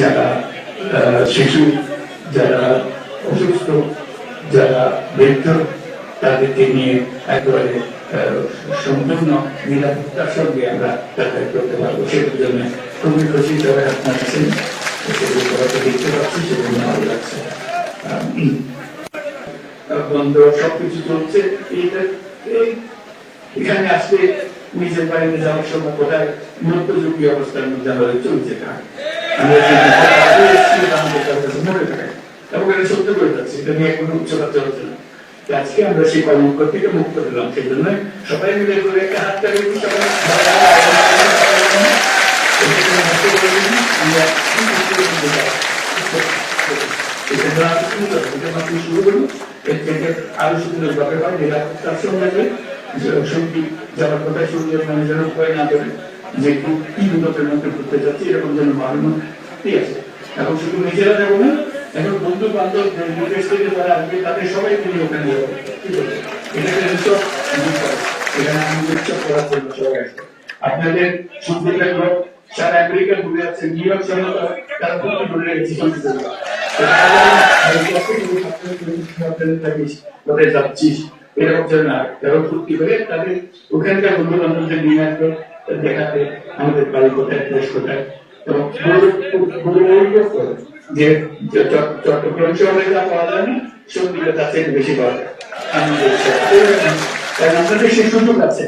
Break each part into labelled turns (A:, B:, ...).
A: যারা শিশু, যারা অসুস্থ, যারা বৃদ্ধ, তাদেরকে নিয়ে একেবারে সম্পূর্ণ নিরাপত্তার সঙ্গে আমরা যাতায়াত করতে পারব। সেটার জন্য খুবই খুশি আপনার আছেন। সেগুলো দেখতে পাচ্ছি সেজন্য ভালো লাগছে। বন্ধ, সবকিছু চলছে। এখানে আসলে নিজের বাড়িতে যাওয়ার সময় কোথায় মধ্যযুগী অবস্থার মধ্যে আমাদের চলছে কাজ? মনে এবং এটা সত্য করে যাচ্ছে এটা নিয়ে কোনো উচ্চতা চলছে না আজকে আমরা সেই কলঙ্ক থেকে মুক্ত পেলাম সেই জন্য সবাই মিলে করে একটা হাত তালি সুন্দর শুরু করুন এর থেকে আরও সুন্দর ব্যাপার হয় নিরাপত্তার সঙ্গে যে সঙ্গী যারা কোথায় সঙ্গীর ম্যানেজার উপায় না করে যে কি উন্নতের মধ্যে করতে যাচ্ছে, এরকম যেন ভালো ঠিক আছে এখন শুধু নিজেরা যাব না, এখন বন্ধু বান্ধব বিদেশ থেকে যারা আসবে, তাদের সবাইকে নিয়ে ওখানে যাব। ঠিক আছে এটা একটা এখানে আমি উৎসব করার জন্য সবাই আসবে। আপনাদের সুন্দরের লোক সারা আমেরিকা ঘুরে আছে নিউ ইয়র্ক শহর তারা খুব ঘুরে রেখেছে যাচ্ছিস, এরকম যেন না এরকম ফুর্তি করে তাদের ওখানকার বন্ধু বান্ধবদের নিয়ে আসবে দেখাতে আমাদের বাড়ি কোথায় চট্টগ্রাম শহরে যা পাওয়া যায় না বেশি পাওয়া যায়। কারণ আপনাদের সুযোগ আছে।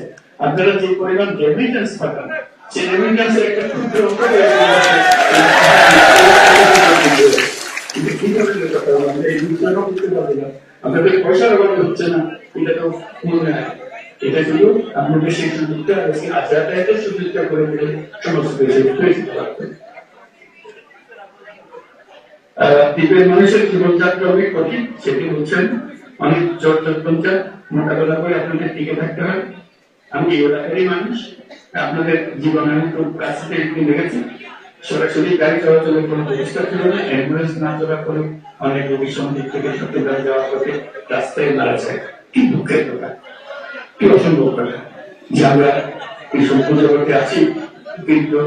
A: আপনারা যে পরিমাণ রেমিটেন্স পাঠান, সেই একটা। আপনাদের পয়সার হচ্ছে না এটা তো মনে হয়। এটা শুধু আপনাদের সেই সুযোগটা যাতায়াতের সুযোগটা করে দিলে সমস্ত যেতে দ্বীপের মানুষের জীবনযাত্রা অনেক কঠিন সেটি বলছেন অনেক জোর জটপঞ্চা। মোকাবেলা করে আপনাদের টিকে থাকতে হয়। আমি এলাকারই মানুষ, আপনাদের জীবন আমি খুব কাছ একটু দেখেছি। সরাসরি গাড়ি চলাচলের কোনো ব্যবস্থা ছিল না অ্যাম্বুলেন্স না চলার ফলে অনেক রোগী সন্দিক থেকে চট্টগ্রাম যাওয়ার পথে রাস্তায় মারা যায়। কি দুঃখের কথা। কি অসম্ভব কথা যে আমরা আছি, কিন্তু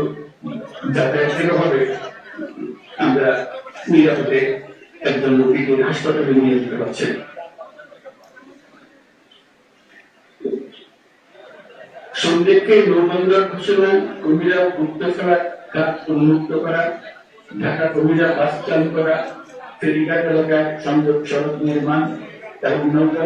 A: অভাবে আমরা নিরাপদে একজন রোগীকে হাসপাতালে নিয়ে যেতে পারছি সন্দেহকে নৌবন্দর ঘোষণা, কবিরা মুক্ত করা ঘাট উন্মুক্ত করা, ঢাকা কবিরা বাস চালু করা, ফেরিঘাট এলাকায় সংযোগ সড়ক নির্মাণ, এবং নৌকা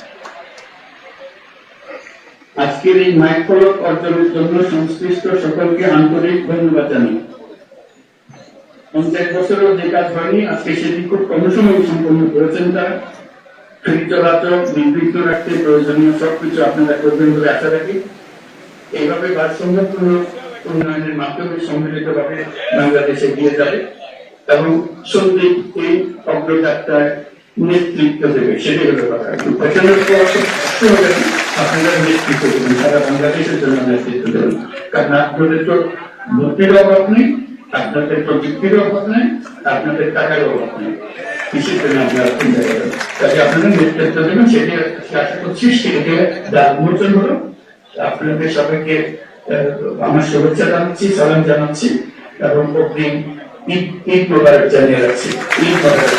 A: আজকের এই মাইফলক অর্জনের জন্য সংশ্লিষ্ট সকলকে আন্তরিক ধন্যবাদ জানাই। পঞ্চাশ বছরেও যে কাজ হয়নি, আজকে সেটি খুব কম সময় সম্পন্ন করেছেন তারা। ফ্রি চলাচল রাখতে প্রয়োজনীয় সবকিছু আপনারা করবেন বলে আশা রাখি। এইভাবে ভারসাম্যপূর্ণ উন্নয়নের মাধ্যমে সম্মিলিতভাবে বাংলাদেশে এগিয়ে যাবে এবং সন্দীপ এই অগ্রযাত্রায় নেতৃত্ব দেবে, সেটাই হলো কথা। আপনারা নেতৃত্ব দেবেন সারা বাংলাদেশের জন্য নেতৃত্ব দেবেন কারণ আপনাদের তো বুদ্ধির অভাব নেই আপনাদের প্রযুক্তির অভাব নেই আপনাদের টাকার অভাব নেই কৃষির জন্য আপনারা চিন্তা করেন কাজে আপনারা নেতৃত্ব দেবেন সেটি আশা করছি সেটি দ্বার হলো আপনাদের সবাইকে আমার শুভেচ্ছা জানাচ্ছি সালাম জানাচ্ছি এবং অগ্রিম ঈদ ঈদ মোবারক জানিয়ে রাখছি ঈদ মোবারক